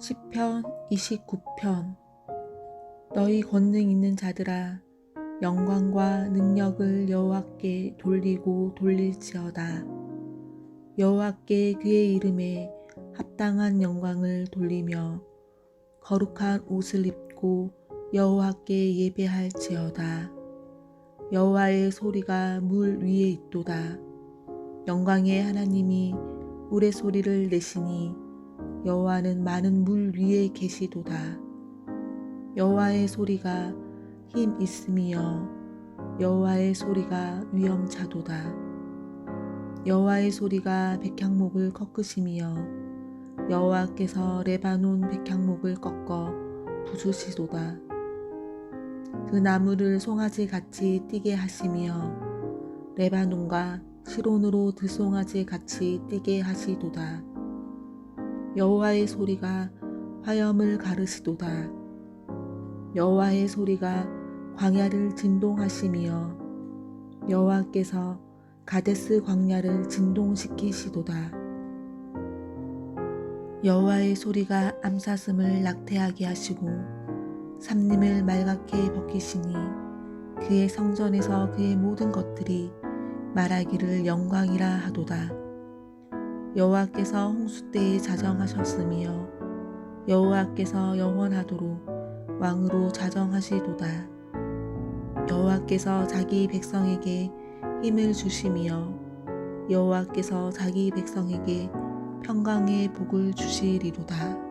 시편 29편. 너희 권능 있는 자들아 영광과 능력을 여호와께 돌리고 돌릴지어다. 여호와께 그의 이름에 합당한 영광을 돌리며 거룩한 옷을 입고 여호와께 예배할지어다. 여호와의 소리가 물 위에 있도다. 영광의 하나님이 물의 소리를 내시니 여호와는 많은 물 위에 계시도다. 여호와의 소리가 힘 있음이여 여호와의 소리가 위엄차도다. 여호와의 소리가 백향목을 꺾으심이여 여호와께서 레바논 백향목을 꺾어 부수시도다. 그 나무를 송아지 같이 뛰게 하시며 레바논과 시론으로 들송아지 같이 뛰게 하시도다. 여호와의 소리가 화염을 가르시도다. 여호와의 소리가 광야를 진동하시며 여호와께서 가데스 광야를 진동시키시도다. 여호와의 소리가 암사슴을 낙태하게 하시고 삼림을 말갛게 벗기시니 그의 성전에서 그의 모든 것들이 말하기를 영광이라 하도다. 여호와께서 홍수 때에 자정하셨으며 여호와께서 영원하도록 왕으로 자정하시도다. 여호와께서 자기 백성에게 힘을 주시며 여호와께서 자기 백성에게 평강의 복을 주시리로다.